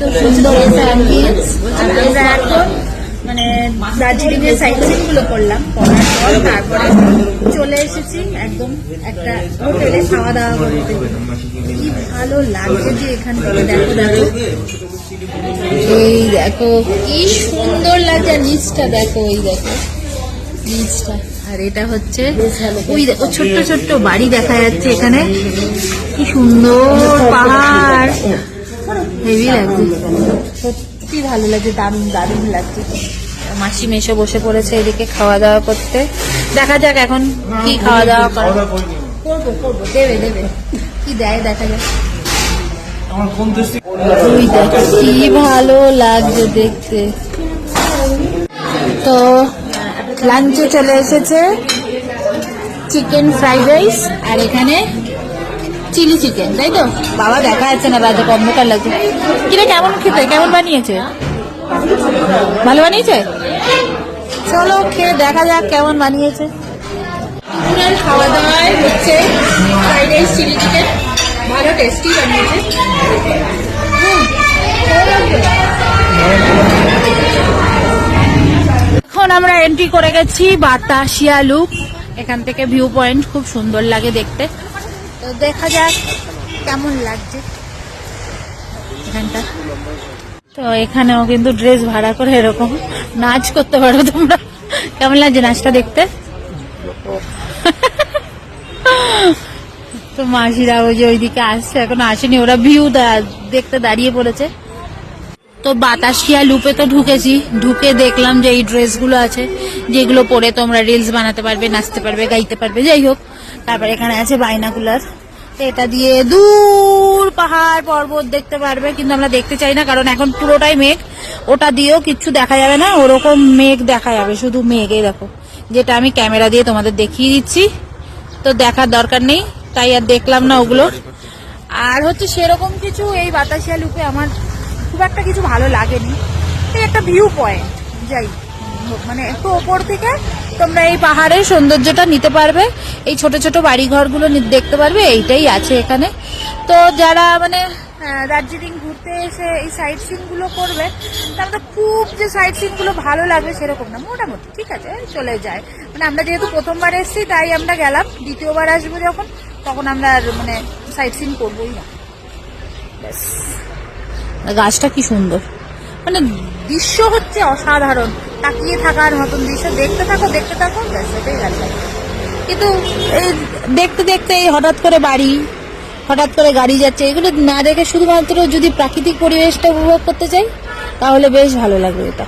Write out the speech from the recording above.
এত সুন্দর এসে অ্যাম্বিয়েন্স মানে দার্জিলিং এর সাইটগুলো করলাম, করার পর তারপরে চলে এসেছি একদম একটা হোটেলে খাওয়া দাওয়া করতে। কি ভালো লাগছে যে এখান থেকে দেখো দেখো। এই দেখো, কি সুন্দর লাগছে নিচটা দেখো ওই দেখো। নিচটা, আর এটা হচ্ছে, ওই দেখো, ছোট্ট ছোট্ট বাড়ি দেখা যাচ্ছে এখানে। কি সুন্দর পাহাড়। হেভি লাগছে সত্যি ভালো লাগছে দারুণ দারুণ লাগছে। মাসি মেশো বসে পড়েছে এদিকে খাওয়া দাওয়া করতে। দেখা যাক এখন কি খাওয়া দাওয়া করে করব করব, দেবে দেবে। কি দেয়, দেখা যাক। কি ভালো লাগছে দেখতে। তো লাঞ্চে চলে এসেছে। চিকেন ফ্রাইড রাইস আর এখানে চিলি চিকেন, তাই তো? বাবা, দেখা যাচ্ছে না বাজে অন্ধকার লাগছে। কিরে, কেমন খেতে? কেমন বানিয়েছে? ভালো বানিয়েছে? চলো, খেয়ে দেখা যাক কেমন বানিয়েছে। দুপুরের খাওয়া দাওয়ায় হচ্ছে ফ্রাইড রাইস চিলি চিকেন ভালো টেস্টি বানিয়েছে। এখন আমরা এন্ট্রি করে গেছি বাতাসিয়া লুপ এখান থেকে ভিউ পয়েন্ট খুব সুন্দর লাগে দেখতে। তো দেখা যাক কেমন লাগছে তো এখানেও কিন্তু ড্রেস ভাড়া করে এরকম নাচ করতে পারো তোমরা। কেমন লাগছে নাচটা দেখতে? তো মাসিরা ওই যে ওইদিকে আসছে, এখন আসেনি, ওরা ভিউ দেখতে দাঁড়িয়ে পড়েছে। তো বাতাসিয়া লুপে তো ঢুকেছি। ঢুকে দেখলাম যে এই ড্রেসগুলো আছে, যেগুলো পরে তোমরা রিলস বানাতে পারবে, নাচতে পারবে, গাইতে পারবে, যাই হোক। তারপর এখানে আছে বাইনাকুলার। এটা দিয়ে দূর পাহাড় পর্বত দেখতে পারবে, কিন্তু আমরা দেখতে চাই না, কারণ এখন পুরোটাই মেঘ। ওটা দিয়েও কিচ্ছু দেখা যাবে না, ওরকম মেঘ দেখা যাবে, শুধু মেঘ দেখো। যেটা আমি ক্যামেরা দিয়ে তোমাদের দেখিয়ে দিচ্ছি। তো দেখার দরকার নেই, তাই আর দেখলাম না ওগুলো। আর হচ্ছে সেরকম কিছু এই বাতাসিয়া লুপে আমার খুব একটা কিছু ভালো লাগেনি। একটা ভিউ পয়েন্ট যাই। হোক, মানে একটু ওপর থেকে তোমরা এই পাহাড়ের সৌন্দর্যটা নিতে পারবে। এই ছোট ছোট বাড়ি ঘরগুলো নি- দেখতে পারবে এইটাই আছে এখানে। তো যারা মানে দার্জিলিং ঘুরতে এসে এই সাইট সিনগুলো করবে তারা তো খুব যে সাইট সিনগুলো ভালো লাগবে সেরকম না। মোটামুটি ঠিক আছে চলে যায়। মানে আমরা যেহেতু প্রথমবার এসেছি তাই আমরা গেলাম। দ্বিতীয়বার আসব যখন তখন আমরা আর মানে সাইট সিন করবোই না। ব্যাস। গাছটা কি সুন্দর। মানে দৃশ্য হচ্ছে অসাধারণ। তাকিয়ে থাকার মতন দৃশ্য। দেখতে থাকো দেখতে থাকো, ব্যাস, এটাই ভালো লাগে। কিন্তু এই দেখতে দেখতে এই হঠাৎ করে বাড়ি, হঠাৎ করে গাড়ি যাচ্ছে, এগুলো না দেখে শুধুমাত্র যদি প্রাকৃতিক পরিবেশটা উপভোগ করতে চাই, তাহলে বেশ ভালো লাগবে এটা।